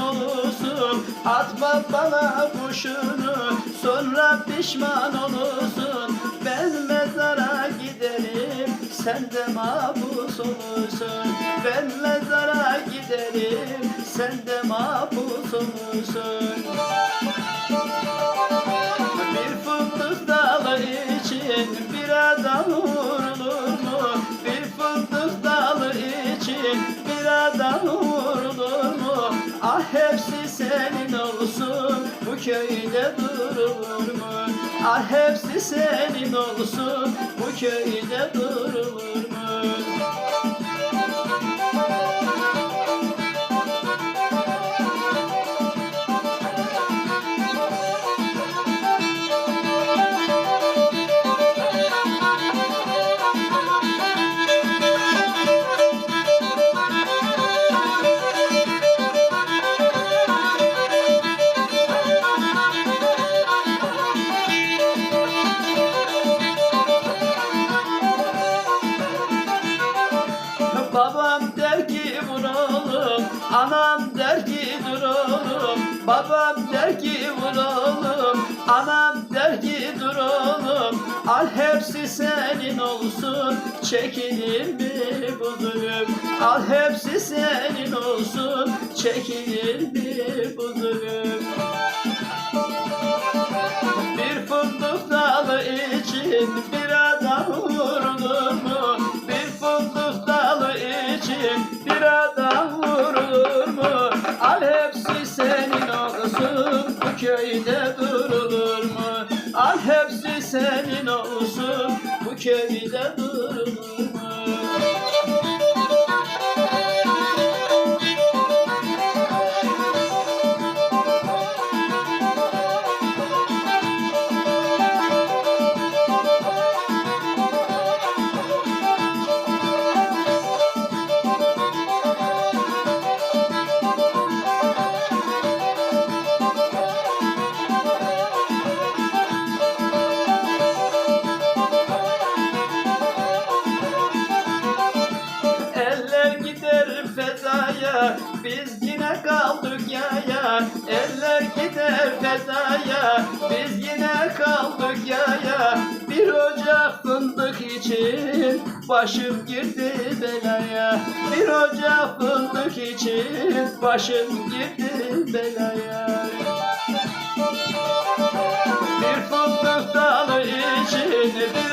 olursun. Atma bana kuşunu sonra pişman olursun. Ben mezara giderim. Sen de mahpus olursun. Ben mezara giderim. Sen de mahpus olursun köyde durulur mu? Ah hepsi senin olsun bu köyde durulur mu? Babam der ki vur oğlum Anam der ki dur oğlum Babam der ki vur oğlum Anam der ki dur oğlum Al hepsi senin olsun Çekilir mi bu zulüm? Al hepsi senin olsun Çekilir mi bu zulüm bir adam vurulur mu? Al hepsi senin olsun bu köyde durulur mu? Al hepsi senin olsun bu köyde durulur mu? Biz yine kaldık yaya Eller gider fezaya. Biz yine kaldık yaya Bir ocak fındık için Başım girdi belaya. Bir ocak fındık için Başım girdi belaya. Bir fındık dalı için bir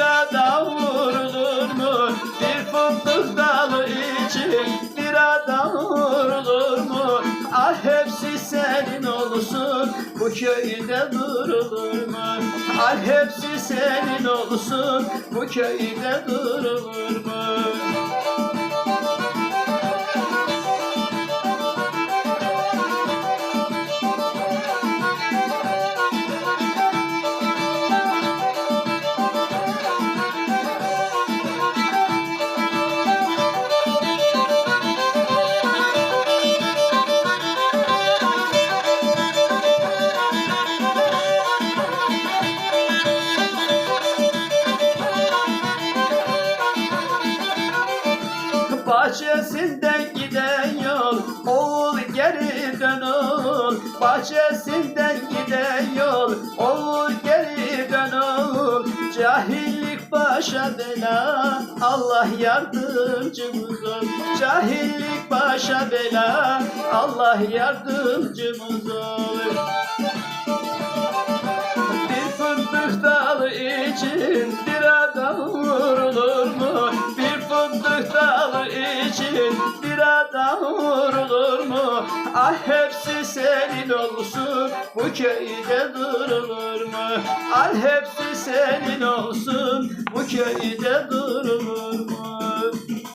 köyde durulur mu? Ah hepsi senin olsun bu köyde durulur mu? Bahçesinden giden yol Oğul geri dön oğul Bahçesinden giden yol Oğul geri dön Cahillik başa bela Allah yardımcımız ol Cahillik başa bela Allah yardımcımız ol bir fındık dalı için için bir adam vurulur mu? Ah hepsi senin olsun bu köyde durulur mu? Ah hepsi senin olsun bu köyde durulur